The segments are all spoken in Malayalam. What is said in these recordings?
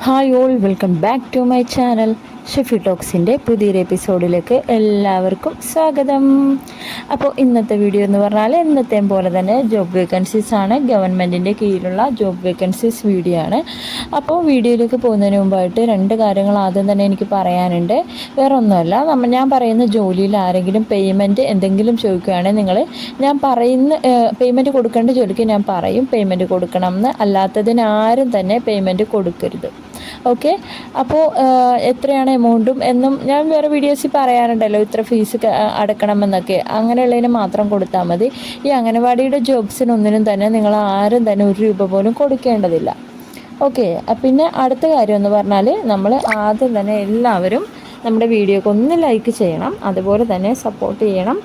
Hi all welcome back to my channel Shefi ടോക്സിന്റെ പുതിയൊരു എപ്പിസോഡിലേക്ക് എല്ലാവർക്കും സ്വാഗതം. അപ്പോൾ ഇന്നത്തെ വീഡിയോ എന്ന് പറഞ്ഞാൽ ഇന്നത്തെയും പോലെ തന്നെ ജോബ് വേക്കൻസീസ് ആണ്. ഗവൺമെന്റിന്റെ കീഴിലുള്ള ജോബ് വേക്കൻസീസ് വീഡിയോ ആണ്. അപ്പോൾ വീഡിയോയിലേക്ക് പോകുന്നതിന് മുമ്പായിട്ട് രണ്ട് കാര്യങ്ങൾ ആദ്യം തന്നെ എനിക്ക് പറയാനുണ്ട്. വേറെ ഒന്നുമല്ല നമ്മൾ ഞാൻ പറയുന്ന ജോലിയിൽ ആരെങ്കിലും പേയ്മെന്റ് എന്തെങ്കിലും ചോദിക്കുകയാണെങ്കിൽ നിങ്ങൾ ഞാൻ പറയുന്ന പേയ്മെന്റ് കൊടുക്കേണ്ട ജോലിക്ക് ഞാൻ പറയും. പേയ്മെന്റ് കൊടുക്കണം എന്ന് അല്ലാത്തതിന് ആരും തന്നെ പേയ്മെന്റ് കൊടുക്കരുത്. ഓക്കെ? അപ്പോൾ എത്രയാണ് എമൗണ്ടും എന്നും ഞാൻ വേറെ വീഡിയോസിൽ പറയാറുണ്ടല്ലോ ഇത്ര ഫീസ് അടക്കണമെന്നൊക്കെ. അങ്ങനെയുള്ളതിന് മാത്രം കൊടുത്താൽ മതി. ഈ അംഗനവാടിയുടെ ജോബ്സിനൊന്നിനും തന്നെ നിങ്ങൾ ആരും തന്നെ ഒരു രൂപ പോലും കൊടുക്കേണ്ടതില്ല. ഓക്കെ പിന്നെ അടുത്ത കാര്യം എന്ന് പറഞ്ഞാൽ നമ്മൾ ആദ്യം തന്നെ എല്ലാവരും നമ്മുടെ വീഡിയോക്ക് ഒന്ന് ലൈക്ക് ചെയ്യണം. അതുപോലെ തന്നെ സപ്പോർട്ട് ചെയ്യണം.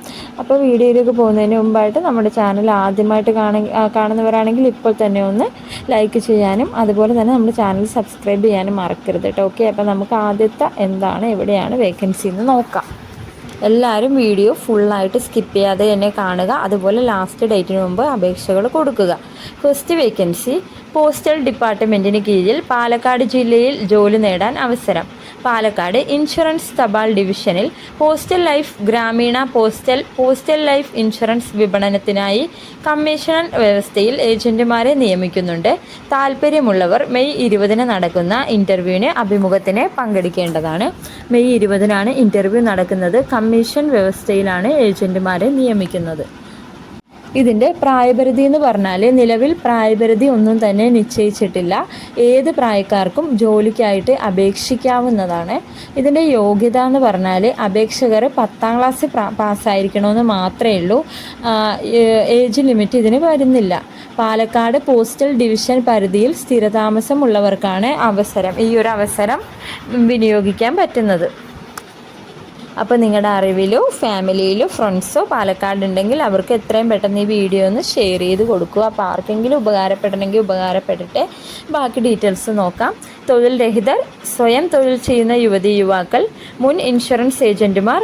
അപ്പോൾ വീഡിയോയിലേക്ക് പോകുന്നതിന് മുമ്പായിട്ട് നമ്മുടെ ചാനൽ ആദ്യമായിട്ട് കാണ കാണുന്നവരാണെങ്കിൽ ഇപ്പോൾ തന്നെ ഒന്ന് ലൈക്ക് ചെയ്യാനും അതുപോലെ തന്നെ നമ്മുടെ ചാനൽ സബ്സ്ക്രൈബ് ചെയ്യാനും മറക്കരുത് കേട്ടോ ഓക്കെ അപ്പോൾ നമുക്ക് ആദ്യത്തെ എന്താണ്? എവിടെയാണ് വേക്കൻസി എന്ന് നോക്കാം. എല്ലാവരും വീഡിയോ ഫുള്ളായിട്ട് സ്കിപ്പ് ചെയ്യാതെ തന്നെ കാണുക. അതുപോലെ ലാസ്റ്റ് ഡേറ്റിന് മുമ്പ് അപേക്ഷകൾ കൊടുക്കുക. ഫസ്റ്റ് വേക്കൻസി പോസ്റ്റൽ ഡിപ്പാർട്ട്മെന്റിന് കീഴിൽ പാലക്കാട് ജില്ലയിൽ ജോലി നേടാൻ അവസരം. പാലക്കാട് ഇൻഷുറൻസ് തപാൽ ഡിവിഷനിൽ പോസ്റ്റൽ ലൈഫ് ഗ്രാമീണ പോസ്റ്റൽ പോസ്റ്റൽ ലൈഫ് ഇൻഷുറൻസ് വിപണനത്തിനായി കമ്മീഷൻ വ്യവസ്ഥയിൽ ഏജന്റുമാരെ നിയമിക്കുന്നുണ്ട്. താല്പര്യമുള്ളവർ മെയ് ഇരുപതിന് നടക്കുന്ന ഇന്റർവ്യൂവിന് അഭിമുഖത്തിന് പങ്കെടുക്കേണ്ടതാണ്. മെയ് ഇരുപതിനാണ് ഇന്റർവ്യൂ നടക്കുന്നത്. കമ്മീഷൻ വ്യവസ്ഥയിലാണ് ഏജന്റുമാരെ നിയമിക്കുന്നത്. ഇതിന്റെ പ്രായപരിധി എന്ന് പറഞ്ഞാൽ നിലവിൽ പ്രായപരിധി ഒന്നും തന്നെ നിശ്ചയിച്ചിട്ടില്ല. ഏത് പ്രായക്കാർക്കും ജോലിക്കായിട്ട് അപേക്ഷിക്കാവുന്നതാണ്. ഇതിന്റെ യോഗ്യത എന്ന് പറഞ്ഞാൽ അപേക്ഷകർ പത്താം ക്ലാസ് പാസ്സായിരിക്കണമെന്ന് മാത്രമേ ഉള്ളൂ. ഏജ് ലിമിറ്റ് ഇതിന് വരുന്നില്ല. പാലക്കാട് പോസ്റ്റൽ ഡിവിഷൻ പരിധിയിൽ സ്ഥിരതാമസമുള്ളവർക്കാണ് അവസരം ഈ ഒരു അവസരം വിനിയോഗിക്കാൻ പറ്റുന്നത്. അപ്പോൾ നിങ്ങളുടെ അറിവിലോ ഫാമിലിയിലോ ഫ്രണ്ട്സോ പാലക്കാട് ഉണ്ടെങ്കിൽ അവർക്ക് എത്രയും പെട്ടെന്ന് ഈ വീഡിയോ ഒന്ന് ഷെയർ ചെയ്ത് കൊടുക്കുക. അപ്പോൾ ആർക്കെങ്കിലും ഉപകാരപ്പെടണമെങ്കിൽ ഉപകാരപ്പെടട്ടെ. ബാക്കി ഡീറ്റെയിൽസ് നോക്കാം. തൊഴിൽ രഹിതർ സ്വയം തൊഴിൽ ചെയ്യുന്ന യുവതി യുവാക്കൾ മുൻ ഇൻഷുറൻസ് ഏജന്റുമാർ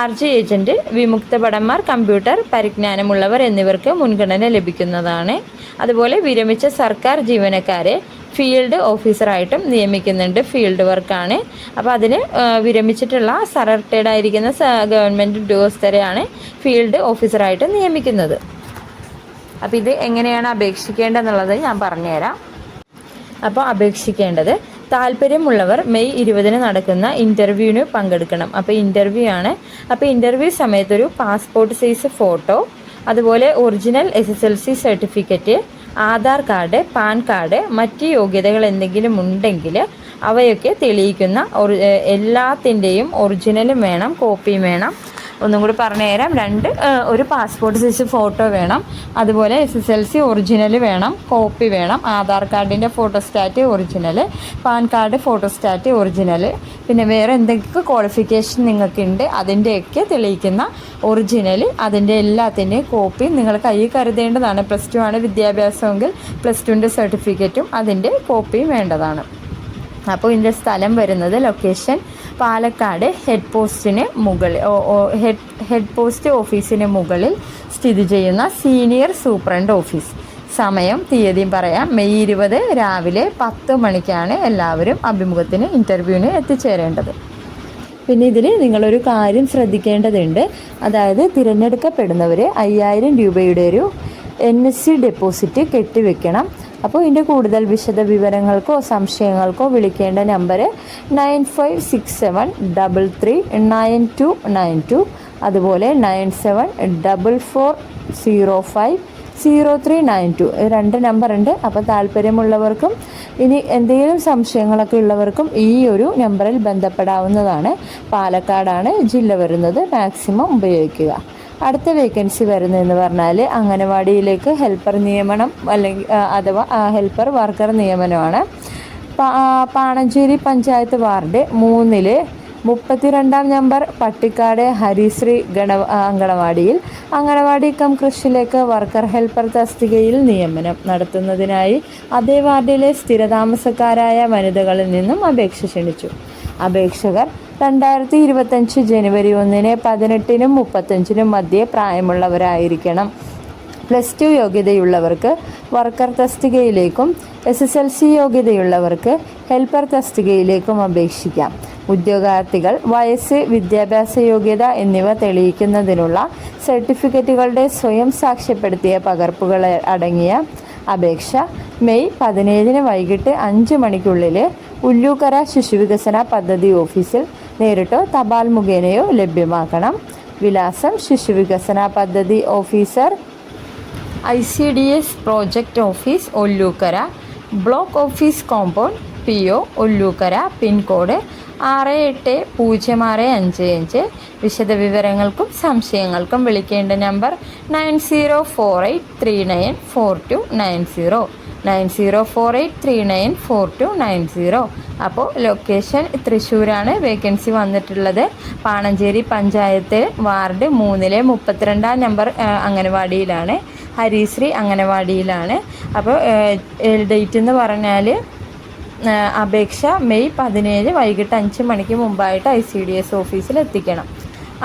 ആർ ജി ഏജന്റ് വിമുക്ത ഭടന്മാർ കമ്പ്യൂട്ടർ പരിജ്ഞാനമുള്ളവർ എന്നിവർക്ക് മുൻഗണന ലഭിക്കുന്നതാണ്. അതുപോലെ വിരമിച്ച സർക്കാർ ജീവനക്കാരെ ഫീൽഡ് ഓഫീസറായിട്ടും നിയമിക്കുന്നുണ്ട് ഫീൽഡ് വർക്കാണ്. അപ്പോൾ അതിന് വിരമിച്ചിട്ടുള്ള സറർട്ടേഡ് ആയിരിക്കുന്ന ഗവൺമെന്റ് ഉദ്യോഗസ്ഥരെയാണ് ഫീൽഡ് ഓഫീസറായിട്ട് നിയമിക്കുന്നത്. അപ്പോൾ ഇത് എങ്ങനെയാണ് അപേക്ഷിക്കേണ്ടതെന്നുള്ളത് ഞാൻ പറഞ്ഞുതരാം. അപ്പോൾ അപേക്ഷിക്കേണ്ടത് താല്പര്യമുള്ളവർ മെയ് ഇരുപതിന് നടക്കുന്ന ഇന്റർവ്യൂവിന് പങ്കെടുക്കണം. അപ്പോൾ ഇന്റർവ്യൂ ആണ്. അപ്പോൾ ഇന്റർവ്യൂ സമയത്തൊരു പാസ്പോർട്ട് സൈസ് ഫോട്ടോ അതുപോലെ original S S L C certificate Aadhaar card PAN card മറ്റ് യോഗ്യതകൾ എന്തെങ്കിലും ഉണ്ടെങ്കിൽ അവയൊക്കെ തെളിയിക്കുന്ന എല്ലാത്തിന്റെയും ഒറിജിനലും വേണം കോപ്പിയും വേണം. ഒന്നും കൂടി പറഞ്ഞു തരാം. രണ്ട് ഒരു പാസ്പോർട്ട് സൈസ് ഫോട്ടോ വേണം. അതുപോലെ S S L C original വേണം. കോപ്പി വേണം. ആധാർ കാർഡിന്റെ photostat original PAN card photostat original പിന്നെ വേറെ എന്തെങ്കിലും ക്വാളിഫിക്കേഷൻ നിങ്ങൾക്കുണ്ട്? അതിന്റെയൊക്കെ തെളിയിക്കുന്ന ഒറിജിനൽ അതിന്റെ എല്ലാത്തിന്റെയും കോപ്പി നിങ്ങൾ കയ്യിൽ കരുതേണ്ടതാണ്. പ്ലസ് ടു ആണ് വിദ്യാഭ്യാസമെങ്കിൽ പ്ലസ് ടുവിന്റെ സർട്ടിഫിക്കറ്റും അതിന്റെ കോപ്പിയും വേണ്ടതാണ്. അപ്പോൾ ഇതിന്റെ സ്ഥലം വരുന്നത് ലൊക്കേഷൻ പാലക്കാട് ഹെഡ് പോസ്റ്റിന് മുകളിൽ ഹെഡ് ഹെഡ് പോസ്റ്റ് ഓഫീസിന് മുകളിൽ സ്ഥിതി ചെയ്യുന്ന സീനിയർ സൂപ്രണ്ട് ഓഫീസ് സമയം തീയതിയും പറയാം. മെയ് ഇരുപത് രാവിലെ പത്ത് മണിക്കാണ് എല്ലാവരും അഭിമുഖത്തിന് ഇന്റർവ്യൂവിന് എത്തിച്ചേരേണ്ടത്. പിന്നെ ഇതിൽ നിങ്ങളൊരു കാര്യം ശ്രദ്ധിക്കേണ്ടതുണ്ട്. അതായത് തിരഞ്ഞെടുക്കപ്പെടുന്നവർ അയ്യായിരം രൂപയുടെ ഒരു എൻ എസ് സി ഡെപ്പോസിറ്റ് കെട്ടിവെക്കണം. അപ്പോൾ ഇതിന്റെ കൂടുതൽ വിശദ വിവരങ്ങൾക്കോ സംശയങ്ങൾക്കോ വിളിക്കേണ്ട number nine five six seven double three nine two nine two അതുപോലെ nine seven double four zero five zero three nine two രണ്ട് നമ്പർ ഉണ്ട് അപ്പോൾ താല്പര്യമുള്ളവർക്കും ഇനി എന്തെങ്കിലും സംശയങ്ങളൊക്കെ ഉള്ളവർക്കും ഈ ഒരു നമ്പറിൽ ബന്ധപ്പെടാവുന്നതാണ്. പാലക്കാടാണ് ജില്ല വരുന്നത്. മാക്സിമം ഉപയോഗിക്കുക. അടുത്ത വേക്കൻസി വരുന്നതെന്ന് പറഞ്ഞാൽ അംഗനവാടിയിലേക്ക് ഹെൽപ്പർ നിയമനം അല്ലെങ്കിൽ അഥവാ ഹെൽപ്പർ വർക്കർ നിയമനമാണ്. പാണഞ്ചേരി പഞ്ചായത്ത് വാർഡ് മൂന്നിൽ മുപ്പത്തിരണ്ടാം നമ്പർ പട്ടിക്കാട് ഹരിശ്രീ ഗണ അങ്കണവാടിയിൽ അങ്കണവാടി കം കൃഷിയിലേക്ക് വർക്കർ ഹെൽപ്പർ തസ്തികയിൽ നിയമനം നടത്തുന്നതിനായി അതേ വാർഡിലെ സ്ഥിരതാമസക്കാരായ വനിതകളിൽ നിന്നും അപേക്ഷ ക്ഷണിച്ചു. അപേക്ഷകർ രണ്ടായിരത്തി ഇരുപത്തഞ്ച് ജനുവരി ഒന്നിന് പതിനെട്ടിനും മുപ്പത്തഞ്ചിനും മധ്യേ പ്രായമുള്ളവരായിരിക്കണം. പ്ലസ് ടു യോഗ്യതയുള്ളവർക്ക് വർക്കർ തസ്തികയിലേക്കും എസ് എസ് എൽ സി യോഗ്യതയുള്ളവർക്ക് ഹെൽപ്പർ തസ്തികയിലേക്കും അപേക്ഷിക്കാം. ഉദ്യോഗാർത്ഥികൾ വയസ്സ് വിദ്യാഭ്യാസ യോഗ്യത എന്നിവ തെളിയിക്കുന്നതിനുള്ള സർട്ടിഫിക്കറ്റുകളുടെ സ്വയം സാക്ഷ്യപ്പെടുത്തിയ പകർപ്പുകൾ അടങ്ങിയ അപേക്ഷ മെയ് പതിനേഴിന് വൈകിട്ട് അഞ്ച് മണിക്കുള്ളിൽ ഉല്ലൂക്കര ശിശുവികസന പദ്ധതി ഓഫീസിൽ നേരിട്ടോ തപാൽ മുഖേനയോ ലഭ്യമാക്കണം. വിലാസം ശിശുവികസന പദ്ധതി officer I C D S project office Ollukkara. Block office compound P O Ollukkara. Pin code ആറ് എട്ട് പൂജ്യം ആറ് അഞ്ച് അഞ്ച്. വിശദവിവരങ്ങൾക്കും സംശയങ്ങൾക്കും വിളിക്കേണ്ട number nine zero four eight three nine four two nine zero. Nine zero four eight three nine four two nine zero. അപ്പോൾ ലൊക്കേഷൻ തൃശ്ശൂരാണ്. വേക്കൻസി വന്നിട്ടുള്ളത് പാണഞ്ചേരി പഞ്ചായത്ത് വാർഡ് മൂന്നിലെ മുപ്പത്തിരണ്ടാം നമ്പർ അംഗനവാടിയിലാണ്. ഹരിശ്രീ അംഗനവാടിയിലാണ്. അപ്പോൾ ഡേറ്റ് എന്ന് പറഞ്ഞാൽ അപേക്ഷ മെയ് പതിനേഴ് വൈകിട്ട് അഞ്ച് മണിക്ക് മുമ്പായിട്ട് ഐ സി ഡി എസ് ഓഫീസിൽ എത്തിക്കണം.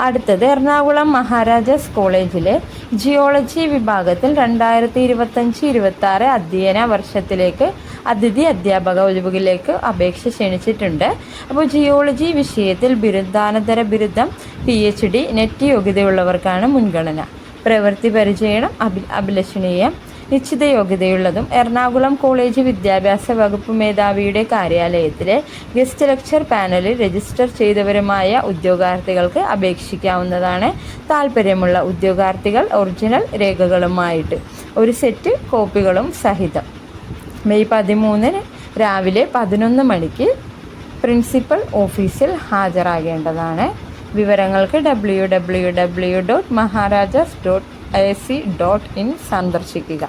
അടുത്തത് എറണാകുളം മഹാരാജാസ് കോളേജിലെ ജിയോളജി വിഭാഗത്തിൽ രണ്ടായിരത്തി ഇരുപത്തഞ്ച് ഇരുപത്തി ആറ് അധ്യയന വർഷത്തിലേക്ക് അതിഥി അധ്യാപക ഒഴിവുകളിലേക്ക് അപേക്ഷ ക്ഷണിച്ചിട്ടുണ്ട്. അപ്പോൾ ജിയോളജി വിഷയത്തിൽ ബിരുദാനന്തര ബിരുദം പി എച്ച് ഡി നെറ്റ് യോഗ്യതയുള്ളവർക്കാണ് മുൻഗണന. പ്രവൃത്തി പരിചയണം അഭി അഭിലഷണീയം നിശ്ചിത യോഗ്യതയുള്ളതും എറണാകുളം കോളേജ് വിദ്യാഭ്യാസ വകുപ്പ് മേധാവിയുടെ കാര്യാലയത്തിലെ ഗസ്റ്റ് ലെക്ചർ പാനലിൽ രജിസ്റ്റർ ചെയ്തവരുമായ ഉദ്യോഗാർത്ഥികൾക്ക് അപേക്ഷിക്കാവുന്നതാണ്. താല്പര്യമുള്ള ഉദ്യോഗാർത്ഥികൾ ഒറിജിനൽ രേഖകളുമായിട്ട് ഒരു സെറ്റ് കോപ്പികളും സഹിതം. മെയ് പതിമൂന്നിന് രാവിലെ പതിനൊന്ന് മണിക്ക് പ്രിൻസിപ്പൽ ഓഫീസിൽ ഹാജരാകേണ്ടതാണ്. വിവരങ്ങൾക്ക് W W W dot Maharajas dot A C dot in സന്ദർശിക്കുക.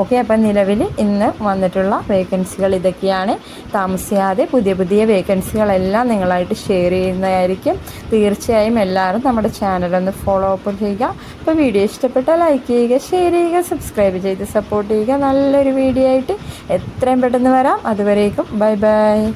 ഓക്കെ അപ്പം നിലവിൽ ഇന്ന് വന്നിട്ടുള്ള വേക്കൻസികൾ ഇതൊക്കെയാണ്. താമസിയാതെ പുതിയ പുതിയ വേക്കൻസികളെല്ലാം നിങ്ങളായിട്ട് ഷെയർ ചെയ്യുന്നതായിരിക്കും. തീർച്ചയായും എല്ലാവരും നമ്മുടെ ചാനലൊന്ന് ഫോളോ അപ്പ് ചെയ്യുക. അപ്പോൾ വീഡിയോ ഇഷ്ടപ്പെട്ടാൽ ലൈക്ക് ചെയ്യുക ഷെയർ ചെയ്യുക സബ്സ്ക്രൈബ് ചെയ്ത് സപ്പോർട്ട് ചെയ്യുക. നല്ലൊരു വീഡിയോ ആയിട്ട് എത്രയും പെട്ടെന്ന് വരാം. അതുവരേക്കും ബൈ ബൈ.